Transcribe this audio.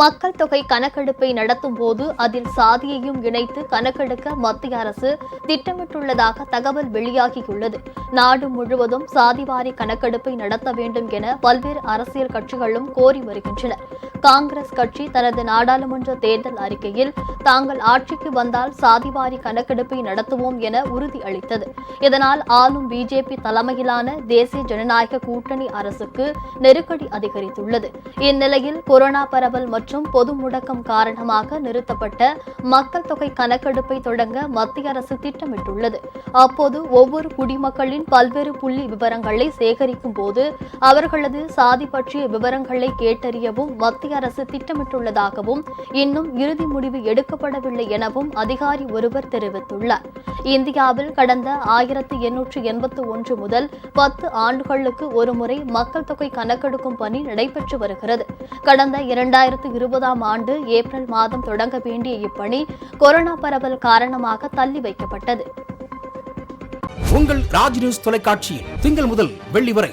மக்கள் தொகை கணக்கெடுப்பை நடத்தும் போது அதில் சாதியையும் இணைத்து கணக்கெடுக்க மத்திய அரசு திட்டமிட்டுள்ளதாக தகவல் வெளியாகியுள்ளது. நாடு முழுவதும் சாதிவாரி கணக்கெடுப்பை நடத்த வேண்டும் என பல்வேறு அரசியல் கட்சிகளும் கோரி வருகின்றன காங்கிரஸ் கட்சி தனது நாடாளுமன்ற தேர்தல் அறிக்கையில் தாங்கள் ஆட்சிக்கு வந்தால் சாதிவாரி கணக்கெடுப்பை நடத்துவோம் என உறுதியளித்தது. இதனால் ஆளும் பிஜேபி தலைமையிலான தேசிய ஜனநாயக கூட்டணி அரசுக்கு நெருக்கடி அதிகரித்துள்ளது. இந்நிலையில் கொரோனா பரவல் மற்றும் பொது முடக்கம் காரணமாக நிறுத்தப்பட்ட மக்கள் தொகை கணக்கெடுப்பை தொடங்க மத்திய அரசு திட்டமிட்டுள்ளது. அப்போது ஒவ்வொரு குடிமக்களின் பல்வேறு புள்ளி விவரங்களை சேகரிக்கும் போது அவர்களது சாதி பற்றிய விவரங்களை கேட்டறியவும் மத்திய அரசு திட்டமிட்டுள்ளதாகவும் இன்னும் இறுதி முடிவு எடுக்கப்படவில்லை எனவும் அதிகாரி ஒருவர் தெரிவித்துள்ளார். இந்தியாவில் கடந்த ஆயிரத்தி எண்ணூற்று எண்பத்து ஒன்று முதல் பத்து ஆண்டுகளுக்கு ஒருமுறை மக்கள் தொகை கணக்கெடுக்கும் பணி நடைபெற்று வருகிறது. கடந்த இரண்டாயிரத்து இருபதாம் ஆண்டு ஏப்ரல் மாதம் தொடங்க வேண்டிய இப்பணி கொரோனா பரவல் காரணமாக தள்ளி வைக்கப்பட்டது. உங்கள் ராஜ் நியூஸ் தொலைக்காட்சியில் திங்கள் முதல் வெள்ளி வரை